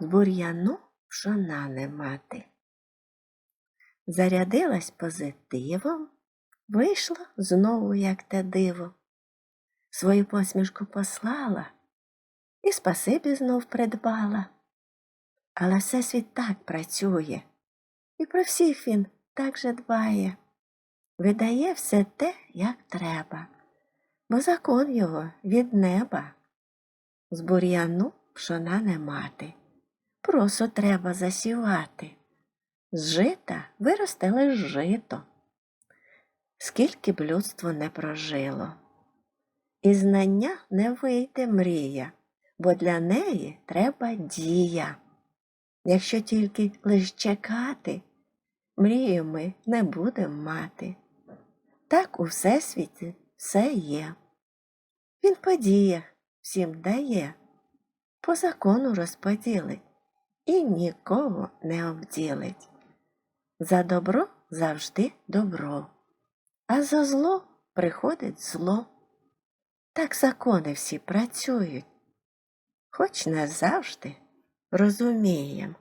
бур'яну пшона не мати. Зарядилась позитивом, вийшла знову, як те диво, свою посмішку послала і спасибі знов придбала. Але Всесвіт так працює, і про всіх він так же дбає, видає все те, як треба, бо закон його від неба. З бур'яну пшона не мати, просо треба засівати. З жита виросте лиш жито, скільки б людство не прожило. І знання не вийде мрія, бо для неї треба дія. Якщо тільки лиш чекати, мрію ми не будемо мати. Так у всесвіті все є. Він по діях всім дає, по закону розподілить і нікого не обділить. За добро завжди добро, а за зло приходить зло. Так закони всі працюють, хоч не завжди розумієм.